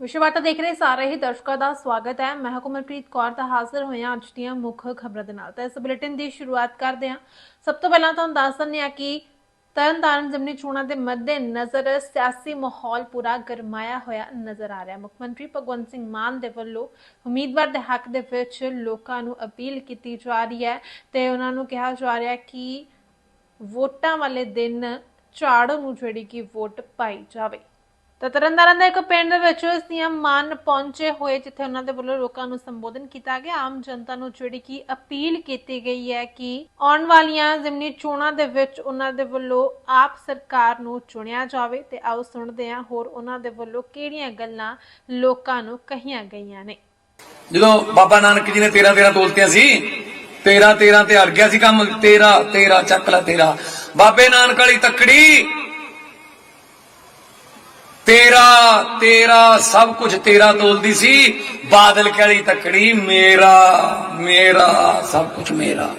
ਵਿਸ਼ਵਾਰਤਾ ਦੇਖ ਰਹੇ ਸਾਰੇ ਹੀ ਦਰਸ਼ਕਾਂ ਦਾ ਸਵਾਗਤ ਹੈ। ਮੈਂ ਹਕੂਮਤਪ੍ਰੀਤ ਕੌਰ ਦਾ ਹਾਜ਼ਰ ਹੋਇਆ ਅੱਜ ਦੀਆਂ ਮੁੱਖ ਖਬਰਾਂ ਦੇ ਨਾਲ। ਤਾਂ ਇਸ ਬੁਲੇਟਿਨ ਦੀ ਸ਼ੁਰੂਆਤ ਕਰਦੇ ਹਾਂ। ਸਭ ਤੋਂ ਪਹਿਲਾਂ ਤੁਹਾਨੂੰ ਦੱਸ ਦਿੰਦੇ ਹਾਂ ਕਿ ਤਰਨਤਾਰਨ ਜ਼ਿਮਨੀ ਚੋਣਾਂ ਦੇ ਮੱਦੇ ਨਜ਼ਰ ਸਿਆਸੀ ਮਾਹੌਲ ਪੂਰਾ ਗਰਮਾਇਆ ਹੋਇਆ ਨਜ਼ਰ ਆ ਰਿਹਾ। ਮੁੱਖ ਮੰਤਰੀ ਭਗਵੰਤ ਸਿੰਘ ਮਾਨ ਦੇ ਵੱਲੋਂ ਉਮੀਦਵਾਰ ਦੇ ਹੱਕ ਦੇ ਵਿੱਚ ਲੋਕਾਂ ਨੂੰ ਅਪੀਲ ਕੀਤੀ ਜਾ ਰਹੀ ਹੈ ਤੇ ਉਹਨਾਂ ਨੂੰ ਕਿਹਾ ਜਾ ਰਿਹਾ ਕਿ ਵੋਟਾਂ ਵਾਲੇ ਦਿਨ ਝਾੜੂ ਨੂੰ ਜਿਹੜੀ ਕਿ ਵੋਟ ਪਾਈ ਜਾਵੇ। ਤਾਂ ਤਰਨਤਾਰਨ ਦਾ ਇੱਕ ਪਿੰਡ ਵਿੱਚ ਸੀਐਮ ਮਾਨ ਪਹੁੰਚੇ ਹੋਏ, ਜਿੱਥੇ ਉਹਨਾਂ ਦੇ ਵੱਲੋਂ ਲੋਕਾਂ ਨੂੰ ਸੰਬੋਧਨ ਕੀਤਾ ਗਿਆ, ਆਮ ਜਨਤਾ ਨੂੰ ਜਿਹੜੀ ਕਿ ਅਪੀਲ ਕੀਤੀ ਗਈ ਹੈ ਕਿ ਆਉਣ ਵਾਲੀਆਂ ਜ਼ਿਮਨੀ ਚੋਣਾਂ ਦੇ ਵਿੱਚ ਉਹਨਾਂ ਦੇ ਵੱਲੋਂ ਆਪ ਸਰਕਾਰ ਨੂੰ ਚੁਣਿਆ ਜਾਵੇ ਤੇ ਆਓ ਸੁਣਦੇ ਹਾਂ ਹੋਰ ਉਹਨਾਂ ਦੇ ਵੱਲੋਂ ਕਿਹੜੀਆਂ ਗੱਲਾਂ ਲੋਕਾਂ ਨੂੰ ਕਹੀਆਂ ਗਈਆਂ ਨੇ। ਜਦੋਂ ਬਾਬਾ ਨਾਨਕ ਜੀ ਨੇ 13 13 ਤੋਲਤੀਆਂ ਸੀ 13 13 ਤੇ ਅੜ ਗਿਆ ਸੀ ਕੰਮ 13 13 ਚੱਕ ਲੈ 13 ਬਾਬੇ ਨਾਨਕ ਵਾਲੀ ਤੱਕੜੀ 13 13 ਸਭ ਕੁਝ 13 ਤੋਲਦੀ ਸੀ। ਬਾਦਲ ਵਾਲੀ ਤੱਕੜੀ ਮੇਰਾ ਮੇਰਾ, ਸਭ ਕੁਝ ਮੇਰਾ।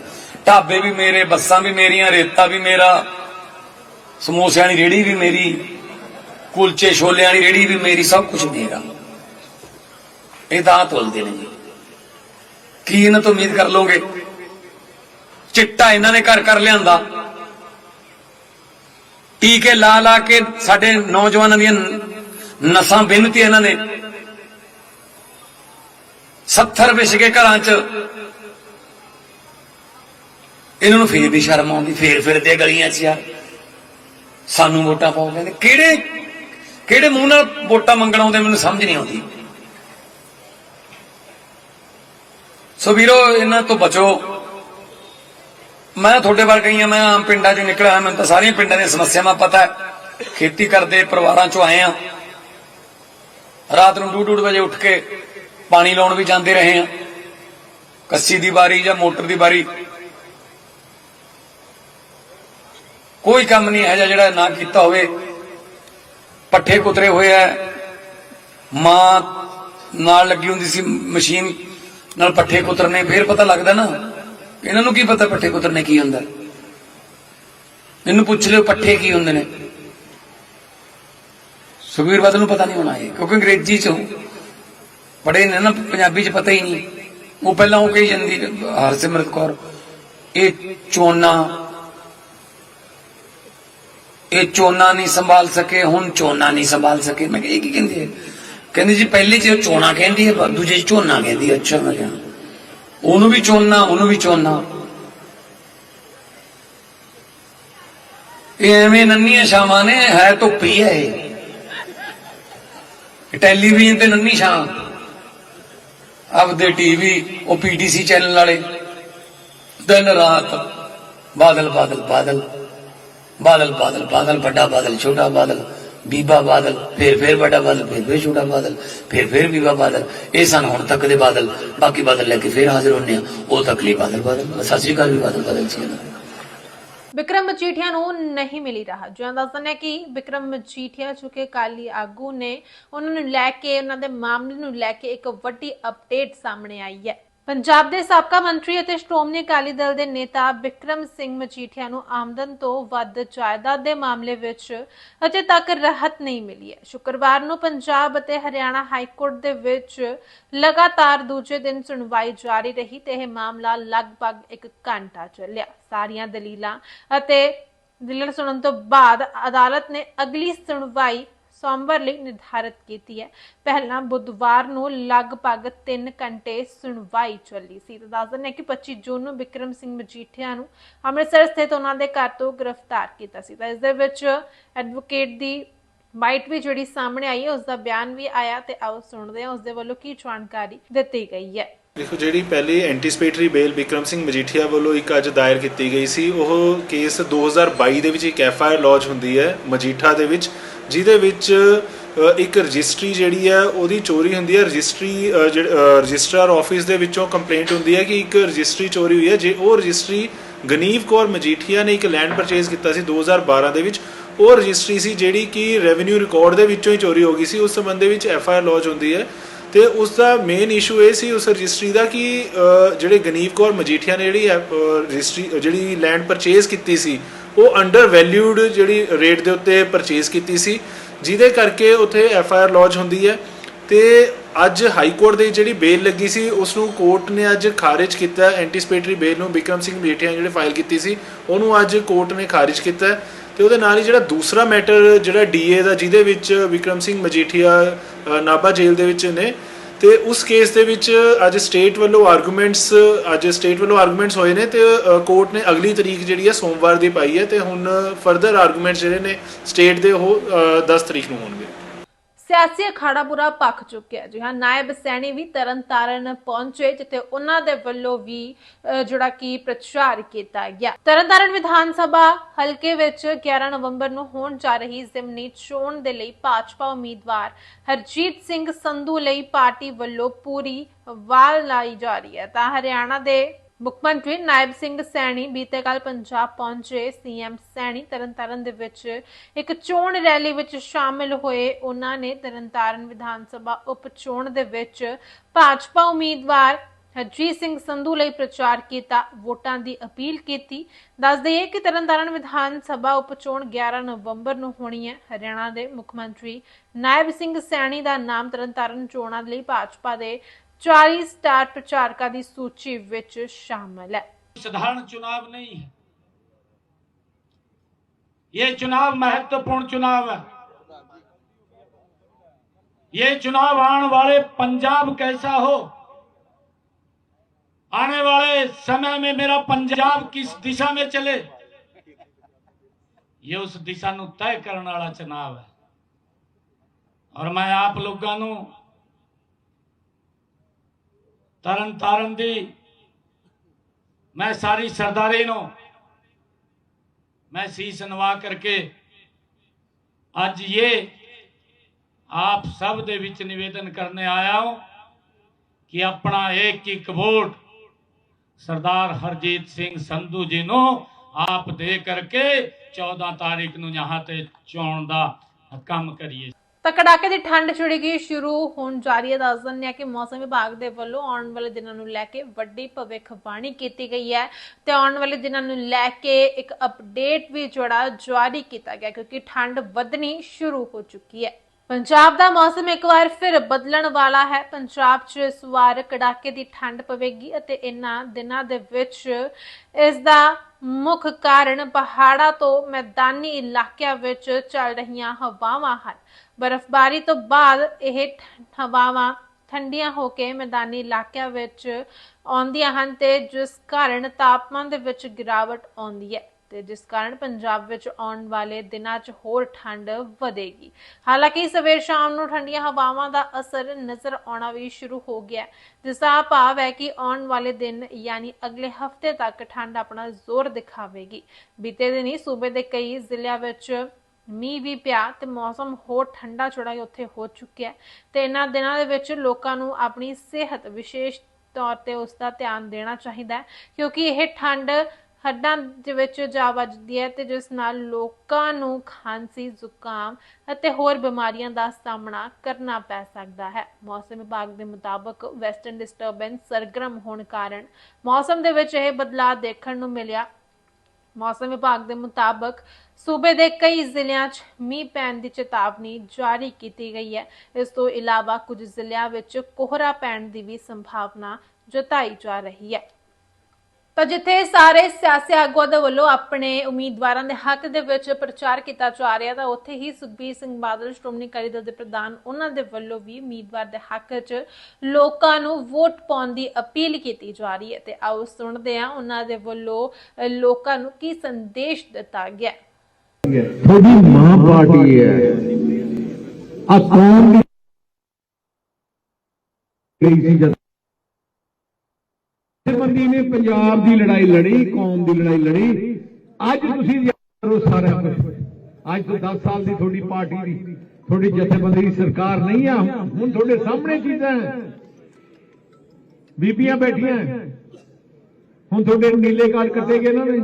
ਢਾਬੇ ਵੀ ਮੇਰੇ, ਬੱਸਾਂ ਵੀ ਮੇਰੀਆਂ, ਰੇਤਾ ਵੀ ਮੇਰਾ। ਸਮੋਸਿਆਂ ਦੀ ਰੇੜੀ ਵੀ ਮੇਰੀ। ਕੁਲਚੇ ਛੋਲਿਆਂ ਦੀ ਰੇੜੀ ਵੀ ਮੇਰੀ, ਸਭ ਕੁਝ ਮੇਰਾ। ਇਹ ਤਾਂ ਤੋਲਦੇ ਨੇ ਜੀ। ਕੀ ਇਹਨਾਂ ਤੋਂ ਉਮੀਦ ਕਰ ਲੋਗੇ ਚਿੱਟਾ ਇਹਨਾਂ ਨੇ ਕਰ ਕਰ ਲਿਆਂਦਾ। ਟੀਕੇ ਲਾ ਲਾ ਕੇ ਸਾਡੇ ਨੌਜਵਾਨਾਂ ਦੀਆਂ ਨਸਾਂ ਬਿੰਨਤੀ ਇਹਨਾਂ ਨੇ। 70 ਵਿਛ ਕੇ ਘਰਾਂ 'ਚ ਇਹਨਾਂ ਨੂੰ ਫੇਰ ਵੀ ਸ਼ਰਮ ਆਉਂਦੀ, ਫੇਰ ਫਿਰਦੇ ਗਲੀਆਂ 'ਚ ਯਾਰ। ਸਾਨੂੰ ਵੋਟਾਂ ਪਾਓ ਕਹਿੰਦੇ, ਕਿਹੜੇ ਕਿਹੜੇ ਮੂੰਹ ਨਾਲ ਵੋਟਾਂ ਮੰਗਣ ਆਉਂਦੇ ਮੈਨੂੰ ਸਮਝ ਨਹੀਂ ਆਉਂਦੀ। ਸੋ ਵੀਰੋ, ਇਹਨਾਂ ਤੋਂ ਬਚੋ। ਮੈਂ ਤੁਹਾਡੇ ਵੱਲ ਗਈਆਂ ਮੈਂ ਆਮ ਪਿੰਡਾਂ 'ਚੋਂ ਨਿਕਲਿਆ ਮੈਨੂੰ ਤਾਂ ਸਾਰੀਆਂ ਪਿੰਡਾਂ ਦੀਆਂ ਸਮੱਸਿਆਵਾਂ ਪਤਾ ਹੈ। ਖੇਤੀ ਕਰਦੇ, ਪਰਿਵਾਰਾਂ 'ਚੋਂ ਆਏ ਆ। ਰਾਤ ਨੂੰ ਡੂਢ ਡੂਢ ਵਜੇ ਉੱਠ ਕੇ ਪਾਣੀ ਲਾਉਣ ਵੀ ਜਾਂਦੇ ਰਹੇ ਆ। ਕੱਸੀ ਦੀ ਵਾਰੀ ਜਾਂ ਮੋਟਰ ਦੀ ਵਾਰੀ। ਕੋਈ ਕੰਮ ਨਹੀਂ ਹੈ ਜਿਹੜਾ ਨਾ ਕੀਤਾ ਹੋਵੇ। ਪੱਠੇ ਕੁਤਰੇ ਹੋਏ ਆ। ਮਾਂ ਨਾਲ ਲੱਗੀ ਹੁੰਦੀ ਸੀ ਮਸ਼ੀਨ ਨਾਲ ਪੱਠੇ ਕੁਤਰਨੇ, ਫੇਰ ਪਤਾ ਲੱਗਦਾ ਨਾ। ਇਹਨਾਂ ਨੂੰ ਕੀ ਪਤਾ ਪੱਠੇ ਕੁਤਰਨੇ ਕੀ ਹੁੰਦਾ? ਇਹਨੂੰ ਪੁੱਛ ਲਿਓ ਪੱਠੇ ਕੀ ਹੁੰਦੇ ਨੇ। ਸੁਖਬੀਰ ਬਾਦਲ ਨੂੰ ਪਤਾ ਨਹੀਂ ਹੋਣਾ ਇਹ, ਕਿਉਂਕਿ ਅੰਗਰੇਜ਼ੀ ਚ ਪੜੇ ਨੇ ਨਾ, ਪੰਜਾਬੀ ਚ ਪਤਾ ਹੀ ਨਹੀਂ। ਉਹ ਪਹਿਲਾਂ ਉਹ ਕਹੀ ਜਾਂਦੀ, ਹਰਸਿਮਰਤ ਕੌਰ, ਇਹ ਚੋਨਾ ਇਹ ਚੋਨਾ ਨਹੀਂ ਸੰਭਾਲ ਸਕੇ, ਹੁਣ ਚੋਨਾ ਨਹੀਂ ਸੰਭਾਲ ਸਕੇ। ਮੈਂ ਕਿਹਾ ਇਹ ਕੀ ਕਹਿੰਦੀ ਹੈ ਕਹਿੰਦੀ ਜੀ ਪਹਿਲੇ ਚ ਚੋਣਾ ਕਹਿੰਦੀ ਹੈ, ਦੂਜੇ ਚ ਝੋਨਾ ਕਹਿੰਦੀ ਹੈ। ਅੱਛਾ, ਮੈਂ ਕਿਹਾ। ਉਹਨੂੰ ਵੀ ਚੁਣਨਾ, ਉਹਨੂੰ ਵੀ ਚੁਣਨਾ। ਇਹ ਐਵੇਂ ਨੰਨੀਆਂ ਸ਼ਾਮਾਂ ਨੇ, ਹੈ ਧੁੱਪੀ ਹੈ ਇਹ। ਟੈਲੀਵਿਜ਼ਨ ਤੇ ਨੰਨੀ ਸ਼ਾਂ ਆਪਦੇ ਟੀਵੀ, ਉਹ ਪੀਟੀਸੀ ਚੈਨਲ ਵਾਲੇ। ਦਿਨ ਰਾਤ ਬਾਦਲ ਬਾਦਲ। ਬਾਦਲ ਬਾਦਲ ਬਾਦਲ ਬਾਦਲ, ਵੱਡਾ ਬਾਦਲ, ਛੋਟਾ ਬਾਦਲ। ਬੀਬਾ ਬਾਦਲ, ਫਿਰ ਫਿਰ ਵੱਡਾ ਬਾਦਲ, ਫਿਰ ਫਿਰ ਛੋਟਾ ਬਾਦਲ, ਫਿਰ ਫਿਰ ਬੀਬਾ ਬਾਦਲ। ਇਹ ਸਨ ਹੁਣ ਤੱਕ ਦੇ ਬਾਦਲ। ਬਾਕੀ ਬਾਦਲ ਲੈ ਕੇ ਫਿਰ ਹਾਜ਼ਰ ਹੁੰਨੇ ਆ ਉਹ ਤਕਲੀ ਬਾਦਲ ਬਾਦਲ। ਸਤਿ ਸ੍ਰੀ ਅਕਾਲ ਵੀ ਬਾਦਲ ਬਾਦਲ ਸੀ ਨਾ ਵਿਕਰਮ ਮਜੀਠੀਆ ਨੂੰ ਨਹੀਂ ਮਿਲੀ ਰਹਾ। ਜਿਵੇਂ ਦੱਸਦੇ ਨੇ ਕਿ ਵਿਕਰਮ ਮਜੀਠੀਆ, ਜੋ ਕਿ ਕਾਲੀ ਆਗੂ ਨੇ, ਉਹਨਾਂ ਨੂੰ ਲੈ ਕੇ, ਉਹਨਾਂ ਦੇ ਮਾਮਲੇ ਨੂੰ ਲੈ ਕੇ ਇੱਕ ਵੱਡੀ ਅਪਡੇਟ ਸਾਹਮਣੇ ਆਈ ਹੈ। ਪੰਜਾਬ ਦੇ ਸਾਬਕਾ ਮੰਤਰੀ ਅਤੇ ਸ਼੍ਰੋਮਣੀ ਅਕਾਲੀ ਦਲ ਦੇ ਨੇਤਾ ਵਿਕਰਮ ਸਿੰਘ ਮਜੀਠੀਆ ਨੂੰ ਆਮਦਨ ਤੋਂ ਵੱਧ ਜਾਇਦਾਦ ਦੇ ਮਾਮਲੇ ਵਿੱਚ ਅਜੇ ਤੱਕ ਰਾਹਤ ਨਹੀਂ ਮਿਲੀ ਹੈ। ਸ਼ੁੱਕਰਵਾਰ ਨੂੰ ਪੰਜਾਬ ਅਤੇ ਹਰਿਆਣਾ ਹਾਈ ਕੋਰਟ ਦੇ ਵਿੱਚ ਲਗਾਤਾਰ ਦੂਜੇ ਦਿਨ ਸੁਣਵਾਈ ਜਾਰੀ ਰਹੀ ਤੇ ਇਹ ਮਾਮਲਾ ਲਗਭਗ ਇੱਕ ਘੰਟਾ ਚੱਲਿਆ। ਸਾਰੀਆਂ ਦਲੀਲਾਂ ਅਤੇ ਦਲੀਲ ਸੁਣਨ ਤੋਂ ਬਾਅਦ ਅਦਾਲਤ ਨੇ ਅਗਲੀ ਸੁਣਵਾਈ ਸੋਮਵਾਰ ਲਈ ਨਿਰਧਾਰਤ ਕੀਤੀ ਹੈ। ਪਹਿਲਾਂ ਬੁੱਧਵਾਰ ਨੂੰ ਲਗਭਗ 3 ਘੰਟੇ ਸੁਣਵਾਈ ਚੱਲੀ ਸੀ। ਤਾਂ ਦੱਸ ਦਿੰਦੇ ਕਿ 25 ਜੂਨ ਨੂੰ ਵਿਕਰਮ ਸਿੰਘ ਮਜੀਠੀਆ ਨੂੰ ਅੰਮ੍ਰਿਤਸਰ ਸਥਿਤ ਉਹਨਾਂ ਦੇ ਘਰ ਤੋਂ ਗ੍ਰਿਫਤਾਰ ਕੀਤਾ ਸੀ। ਤਾਂ ਇਸ ਦੇ ਵਿੱਚ ਐਡਵੋਕੇਟ ਦੀ ਮਾਈਟ ਵੀ ਜਿਹੜੀ ਸਾਹਮਣੇ ਆਈ ਹੈ ਉਸ ਦਾ ਬਿਆਨ ਵੀ ਆਇਆ ਤੇ ਆਓ ਸੁਣਦੇ ਹਾਂ ਉਸ ਦੇ ਵੱਲੋਂ ਕੀ ਜਾਣਕਾਰੀ ਦਿੱਤੀ ਗਈ ਹੈ। ਦੇਖੋ, ਜਿਹੜੀ ਪਹਿਲੀ ਐਂਟੀਸਪੇਟਰੀ ਬੇਲ ਵਿਕਰਮ ਸਿੰਘ ਮਜੀਠੀਆ ਵੱਲੋਂ ਇੱਕ ਅੱਜ ਦਾਇਰ ਕੀਤੀ ਗਈ ਸੀ, ਉਹ ਕੇਸ 2022 ਦੇ ਵਿੱਚ ਇੱਕ ਐਫ ਆਈ ਆਰ ਲੌਂਚ ਹੁੰਦੀ ਹੈ, ਮਜੀਠਾ ਦੇ ਵਿੱਚ। ਜਿਹਦੇ ਵਿੱਚ ਇੱਕ ਰਜਿਸਟਰੀ ਜਿਹੜੀ ਹੈ ਉਹਦੀ ਚੋਰੀ ਹੁੰਦੀ ਹੈ। ਰਜਿਸਟਰੀ ਅ, ਰਜਿਸਟਰਾਰ ਆਫਿਸ ਦੇ ਵਿੱਚੋਂ ਕੰਪਲੇਂਟ ਹੁੰਦੀ ਹੈ ਕਿ ਇੱਕ ਰਜਿਸਟਰੀ ਚੋਰੀ ਹੋਈ ਹੈ। ਜੇ ਉਹ ਰਜਿਸਟਰੀ ਗਨੀਵ ਕੌਰ ਮਜੀਠੀਆ ਨੇ ਇੱਕ ਲੈਂਡ ਪਰਚੇਜ਼ ਕੀਤਾ ਸੀ 2012 ਦੇ ਵਿੱਚ ਉਹ ਰਜਿਸਟਰੀ ਸੀ ਜਿਹੜੀ ਕਿ ਰੈਵਨਿਊ ਰਿਕਾਰਡ ਦੇ ਵਿੱਚੋਂ ਹੀ ਚੋਰੀ ਹੋ ਗਈ ਸੀ। ਉਸ ਸੰਬੰਧ ਦੇ ਵਿੱਚ ਐਫ ਆਈ ਆਰ ਲੌਂਚ ਹੁੰਦੀ ਹੈ। ਤੇ ਉਸ ਦਾ ਮੇਨ ਇਸ਼ੂ ਇਹ ਸੀ ਉਸ ਰਜਿਸਟਰੀ ਦਾ ਕਿ ਜਿਹੜੇ ਗਨੀਵ ਕੌਰ ਮਜੀਠੀਆ ਨੇ ਜਿਹੜੀ ਰਜਿਸਟਰੀ ਜਿਹੜੀ ਲੈਂਡ ਪਰਚੇਜ਼ ਕੀਤੀ ਸੀ ਉਹ ਅੰਡਰ ਵੈਲਿਊਡ ਜਿਹੜੀ ਰੇਟ ਦੇ ਉੱਤੇ ਪਰਚੇਸ ਕੀਤੀ ਸੀ ਜਿਹਦੇ ਕਰਕੇ ਉੱਥੇ ਐਫ ਆਈ ਆਰ ਲੌਂਚ ਹੁੰਦੀ ਹੈ। ਤੇ ਅੱਜ ਹਾਈ ਕੋਰਟ ਦੇ ਜਿਹੜੀ ਬੇਲ ਲੱਗੀ ਸੀ ਉਸ ਨੂੰ ਕੋਰਟ ਨੇ ਅੱਜ ਖਾਰਜ ਕੀਤਾ। ਐਂਟੀਸਪੇਟਰੀ ਬੇਲ ਨੂੰ ਬਿਕਰਮ ਸਿੰਘ ਮਜੀਠੀਆ ਜਿਹੜੇ ਫਾਈਲ ਕੀਤੀ ਸੀ ਉਹਨੂੰ ਅੱਜ ਕੋਰਟ ਨੇ ਖਾਰਿਜ ਕੀਤਾ। ਹੈ ਤੇ ਉਹਦੇ ਨਾਲ ਹੀ ਜਿਹੜਾ ਦੂਸਰਾ ਮੈਟਰ ਜਿਹੜਾ ਡੀਏ ਦਾ ਜਿਹਦੇ ਵਿੱਚ ਵਿਕਰਮ ਸਿੰਘ ਮਜੀਠੀਆ ਅ, ਨਾਭਾ ਜੇਲ੍ਹ ਦੇ ਵਿੱਚ ਨੇ ਤੇ ਉਸ ਕੇਸ ਦੇ ਵਿੱਚ ਅੱਜ ਸਟੇਟ ਵੱਲੋਂ ਆਰਗੂਮੈਂਟਸ ਅੱਜ ਸਟੇਟ ਵੱਲੋਂ ਆਰਗੂਮੈਂਟਸ ਹੋਏ ਨੇ ਤੇ ਕੋਰਟ ਨੇ ਅਗਲੀ ਤਰੀਕ ਜਿਹੜੀ ਹੈ ਸੋਮਵਾਰ ਦੀ ਪਾਈ ਹੈ ਤੇ ਹੁਣ ਫਰਦਰ ਆਰਗੂਮੈਂਟਸ ਜਿਹੜੇ ਨੇ ਸਟੇਟ ਦੇ ਉਹ ਅ, 10 ਤਰੀਕ ਨੂੰ ਹੋਣਗੇ। ਸਿਆਸੀ ਅਖਾੜਾ ਪੂਰਾ ਪੱਕ ਚੁੱਕਿਆ ਜੀ ਹਾਂ, ਨਾਇਬ ਸੈਣੀ ਵੀ ਤਰਨਤਾਰਨ ਪਹੁੰਚੇ, ਜਿੱਥੇ ਉਹਨਾਂ ਦੇ ਵੱਲੋਂ ਵੀ ਜਿਹੜਾ ਕਿ ਪ੍ਰਚਾਰ ਕੀਤਾ ਗਿਆ। ਤਰਨਤਾਰਨ ਵਿਧਾਨ ਸਭਾ ਹਲਕੇ ਵਿੱਚ 11 ਨਵੰਬਰ ਨੂੰ ਹੋਣ ਜਾ ਰਹੀ ਜ਼ਿਮਨੀ ਚੋਣ ਦੇ ਲਈ ਭਾਜਪਾ ਉਮੀਦਵਾਰ ਹਰਜੀਤ ਸਿੰਘ ਸੰਧੂ ਲਈ ਪਾਰਟੀ ਵੱਲੋਂ ਪੂਰੀ ਵਾਲ ਲਾਈ ਜਾ ਰਹੀ ਹੈ। ਤਾਂ ਹਰਿਆਣਾ ਦੇ ਮੁੱਖ ਮੰਤਰੀ ਨਾਇਬ ਸਿੰਘ ਸੈਣੀ ਬੀਤੇ ਕੱਲ ਪੰਜਾਬ ਪਹੁੰਚੇ, ਸੀਐਮ ਸੈਣੀ ਤਰਨਤਾਰਨ ਦੇ ਵਿੱਚ ਇੱਕ ਚੋਣ ਰੈਲੀ ਵਿੱਚ ਸ਼ਾਮਿਲ ਹੋਏ। ਉਹਨਾਂ ਨੇ ਤਰਨਤਾਰਨ ਵਿਧਾਨ ਸਭਾ ਉਪ ਚੋਣ ਦੇ ਵਿੱਚ ਭਾਜਪਾ ਉਮੀਦਵਾਰ ਹਰਜੀਤ ਸਿੰਘ ਸੰਧੂ ਲਈ ਪ੍ਰਚਾਰ ਕੀਤਾ, ਵੋਟਾਂ ਦੀ ਅਪੀਲ ਕੀਤੀ। ਦੱਸ ਦਈਏ ਕਿ ਤਰਨਤਾਰਨ ਵਿਧਾਨ ਸਭਾ ਉਪ ਚੋਣ 11 ਨਵੰਬਰ ਨੂੰ ਹੋਣੀ ਹੈ। ਹਰਿਆਣਾ ਦੇ ਮੁੱਖ ਮੰਤਰੀ ਨਾਇਬ ਸਿੰਘ ਸੈਣੀ ਦਾ ਨਾਮ ਤਰਨਤਾਰਨ ਚੋਣਾਂ ਲਈ ਭਾਜਪਾ ਦੇ 40 ਸਟਾਰ ਪ੍ਰਚਾਰਕਾਂ ਦੀ ਸੂਚੀ ਵਿੱਚ ਸ਼ਾਮਲ ਹੈ साधारण चुनाव नहीं है ये चुनाव महत्वपूर्ण चुनाव है ये चुनाव आने वाले पंजाब कैसा हो आने वाले समय में मेरा पंजाब किस दिशा में चले ये उस दिशा ਨੂੰ ਤੈਅ ਕਰਨ ਵਾਲਾ ਚੁਣਾਵ ਹੈ ਔਰ ਮੈਂ ਆਪ ਲੋਕਾਂ ਨੂੰ ਤਰਨ ਤਾਰਨ ਦੀ ਮੈਂ ਸਾਰੀ ਸਰਦਾਰੀ ਨੂੰ ਮੈਂ ਸੀਸ ਨਵਾ ਕਰਕੇ ਅੱਜ ਇਹ ਆਪ ਸਭ ਦੇ ਵਿੱਚ ਨਿਵੇਦਨ ਕਰਨੇ ਆਇਆ ਹਾਂ ਕਿ ਆਪਣਾ ਇੱਕ ਇੱਕ ਵੋਟ ਸਰਦਾਰ ਹਰਜੀਤ ਸਿੰਘ ਸੰਧੂ ਜੀ ਨੂੰ ਆਪ ਦੇ ਕਰਕੇ 14 ਤਾਰੀਖ ਨੂੰ ਯਹਾਂ ਤੇ ਚੋਣ ਦਾ ਕੰਮ ਕਰੀਏ। ਤਾਂ ਕੜਾਕੇ ਦੀ ਠੰਡ ਛਿੜ ਗਈ, ਸ਼ੁਰੂ ਹੋਣ ਜਾ ਰਹੀ ਹੈ। ਦੱਸ ਦਿੰਦੇ ਹਾਂ ਕਿ ਮੌਸਮ ਵਿਭਾਗ ਦੇ ਵੱਲੋਂ ਆਉਣ ਵਾਲੇ ਦਿਨਾਂ ਨੂੰ ਲੈ ਕੇ ਵੱਡੀ ਭਵਿੱਖਬਾਣੀ ਕੀਤੀ ਗਈ ਹੈ ਤੇ ਆਉਣ ਵਾਲੇ ਦਿਨਾਂ ਨੂੰ ਲੈ ਕੇ ਇੱਕ ਅਪਡੇਟ ਵੀ ਜਿਹੜਾ ਜਾਰੀ ਕੀਤਾ ਗਿਆ, ਕਿਉਂਕਿ ਠੰਡ ਵਧਣੀ ਸ਼ੁਰੂ ਹੋ ਚੁੱਕੀ ਹੈ। ਪੰਜਾਬ ਦਾ ਮੌਸਮ ਇੱਕ ਵਾਰ ਫਿਰ ਬਦਲਣ ਵਾਲਾ ਹੈ। ਪੰਜਾਬ 'ਚ ਇਸ ਵਾਰ ਕੜਾਕੇ ਦੀ ਠੰਡ ਪਵੇਗੀ ਅਤੇ ਇਨ੍ਹਾਂ ਦਿਨਾਂ ਦੇ ਵਿੱਚ ਇਸ ਦਾ ਮੁੱਖ ਕਾਰਨ ਪਹਾੜਾਂ ਤੋਂ ਮੈਦਾਨੀ ਇਲਾਕਿਆਂ ਵਿੱਚ ਚੱਲ ਰਹੀਆਂ ਹਵਾਵਾਂ ਹਨ। ਬਰਫ਼ਬਾਰੀ ਤੋਂ ਬਾਅਦ ਇਹ ਹਵਾਵਾਂ ਠੰਡੀਆਂ ਹੋ ਕੇ ਮੈਦਾਨੀ ਇਲਾਕਿਆਂ ਵਿੱਚ ਆਉਂਦੀਆਂ ਹਨ ਤੇ ਜਿਸ ਕਾਰਨ ਤਾਪਮਾਨ ਦੇ ਵਿੱਚ ਗਿਰਾਵਟ ਆਉਂਦੀ ਹੈ। ਤੇ ਜਿਸ ਕਾਰਨ ਪੰਜਾਬ ਵਿੱਚ ਆਉਣ ਵਾਲੇ ਦਿਨਾਂ 'ਚ ਹੋਰ ਠੰਡ ਵਧੇਗੀ। ਹਾਲਾਂਕਿ ਸਵੇਰ ਸ਼ਾਮ ਨੂੰ ਠੰਡੀਆਂ ਹਵਾਵਾਂ ਦਾ ਅਸਰ ਨਜ਼ਰ ਆਉਣਾ ਵੀ ਸ਼ੁਰੂ ਹੋ ਗਿਆ ਜਿਸ ਦਾ ਭਾਵ ਹੈ ਕਿ ਆਉਣ ਵਾਲੇ ਦਿਨ ਯਾਨੀ ਅਗਲੇ ਹਫ਼ਤੇ ਤੱਕ ਠੰਡ ਆਪਣਾ ਜ਼ੋਰ ਦਿਖਾਵੇਗੀ। ਬੀਤੇ ਦਿਨੀ ਸੂਬੇ ਦੇ ਕਈ ਜ਼ਿਲ੍ਹਿਆਂ ਵਿੱਚ ਮੀਂਹ ਵੀ ਪਿਆ ਤੇ ਮੌਸਮ ਹੋਰ ਠੰਡਾ ਛੋੜਾ ਉੱਥੇ ਹੋ ਚੁੱਕਿਆ ਤੇ ਇਹਨਾਂ ਦਿਨਾਂ ਦੇ ਵਿੱਚ ਲੋਕਾਂ ਨੂੰ ਆਪਣੀ ਸਿਹਤ ਵਿਸ਼ੇਸ਼ ਤੌਰ ਤੇ ਉਸ ਦਾ ਧਿਆਨ ਦੇਣਾ ਚਾਹੀਦਾ ਹੈ ਕਿਉਂਕਿ ਇਹ ਠੰਡ ਹੱਡਾਂ ਦੇ ਵਿੱਚ ਜਾ ਵੱਜਦੀ ਹੈ ਤੇ ਜਿਸ ਨਾਲ ਲੋਕਾਂ ਨੂੰ ਖਾਂਸੀ, ਜ਼ੁਕਾਮ ਅਤੇ ਹੋਰ ਬਿਮਾਰੀਆਂ ਦਾ ਸਾਹਮਣਾ ਕਰਨਾ ਪੈ ਸਕਦਾ ਹੈ। ਮੌਸਮ ਵਿਭਾਗ ਦੇ ਮੁਤਾਬਕ ਵੈਸਟਰਨ ਡਿਸਟਰਬੈਂਸ ਸਰਗਰਮ ਹੋਣ ਕਾਰਨ ਮੌਸਮ ਦੇ ਵਿੱਚ ਇਹ ਬਦਲਾਅ ਦੇਖਣ ਨੂੰ ਮਿਲਿਆ। ਮੌਸਮ ਵਿਭਾਗ ਦੇ ਮੁਤਾਬਕ ਸੂਬੇ ਦੇ ਕਈ ਜ਼ਿਲ੍ਹਿਆਂ 'ਚ ਮੀਂਹ ਪੈਣ ਦੀ ਚੇਤਾਵਨੀ ਜਾਰੀ ਕੀਤੀ ਗਈ ਹੈ। ਇਸ ਤੋਂ ਇਲਾਵਾ ਕੁਝ ਜ਼ਿਲ੍ਹਿਆਂ ਵਿੱਚ ਕੋਹਰਾ ਪੈਣ ਦੀ ਵੀ ਸੰਭਾਵਨਾ ਜਤਾਈ ਜਾ ਰਹੀ ਹੈ। ਤਾਂ ਜਿੱਥੇ ਸਾਰੇ ਸਿਆਸੀ ਆਗੂਆਂ ਦੇ ਵੱਲੋਂ ਆਪਣੇ ਉਮੀਦਵਾਰਾਂ ਦੇ ਹੱਕ ਦੇ ਵਿੱਚ ਪ੍ਰਚਾਰ ਕੀਤਾ ਜਾ ਰਿਹਾ ਤਾਂ ਉੱਥੇ ਹੀ ਸੁਖਬੀਰ ਸਿੰਘ ਬਾਦਲ, ਸ਼੍ਰੋਮਣੀ ਅਕਾਲੀ ਦਲ ਦੇ ਪ੍ਰਧਾਨ, ਉਹਨਾਂ ਦੇ ਵੱਲੋਂ ਵੀ ਉਮੀਦਵਾਰ ਦੇ ਹੱਕ 'ਚ ਲੋਕਾਂ ਨੂੰ ਵੋਟ ਪਾਉਣ ਦੀ ਅਪੀਲ ਕੀਤੀ ਜਾ ਰਹੀ ਹੈ ਤੇ ਆਓ ਸੁਣਦੇ ਹਾਂ ਉਹਨਾਂ ਦੇ ਵੱਲੋਂ ਲੋਕਾਂ ਨੂੰ ਕੀ ਸੰਦੇਸ਼ ਦਿੱਤਾ ਗਿਆ ਤੁਹਾਡੀ ਮਾਂ ਪਾਰਟੀ ਹੈ। ਆ ਕੌਮ ਗਈ ਸੀ ਜਦ ਬੰਦੀ ਨੇ ਪੰਜਾਬ ਦੀ ਲੜਾਈ ਲੜੀ ਕੌਮ ਦੀ ਲੜਾਈ ਲੜੀ। ਅੱਜ ਤੁਸੀਂ ਕਰੋ ਸਾਰਾ ਕੁਝ ਅੱਜ ਤੋਂ 10 ਸਾਲ ਦੀ ਤੁਹਾਡੀ ਪਾਰਟੀ ਦੀ ਤੁਹਾਡੀ ਜਥੇਬੰਦੀ ਦੀ ਸਰਕਾਰ ਨਹੀਂ ਆ। ਹੁਣ ਤੁਹਾਡੇ ਸਾਹਮਣੇ ਚੀਜ਼ਾਂ ਹੈ। ਬੀਬੀਆਂ ਬੈਠੀਆਂ ਹੁਣ ਤੁਹਾਡੇ ਨੀਲੇ ਕਾਰਡ ਕੱਟੇ ਗਏ ਨਾ ਨਹੀਂ